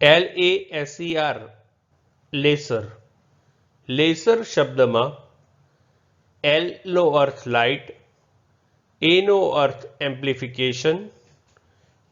L A S E R laser laser શબ્દમાં L નો અર્થ લાઇટ એનો અર્થ એમ્પ્લિફિકેશન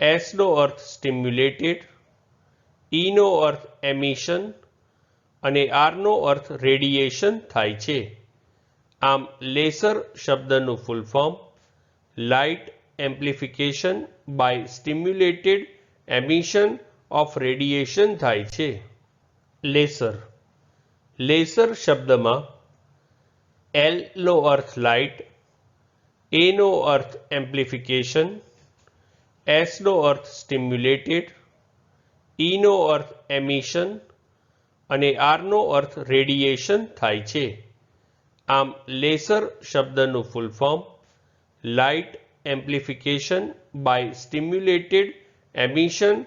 એસ નો અર્થ સ્ટિમ્યુલેટેડ ઈ નો અર્થ એમિશન અને આરનો અર્થ રેડિયેશન થાય છે. આમ લેસર શબ્દનું full form light amplification by stimulated emission of radiation થાય છે. લેસર. લેસર શબ્દમાં એલ નો અર્થ લાઇટ એ નો અર્થ એમ્પ્લિફિકેશન એસ નો અર્થ સ્ટિમ્યુલેટેડ ઈ નો અર્થ એમિશન અને આર નો અર્થ રેડિયેશન થાય છે. આમ લેસર શબ્દનું full form light, amplification by stimulated, emission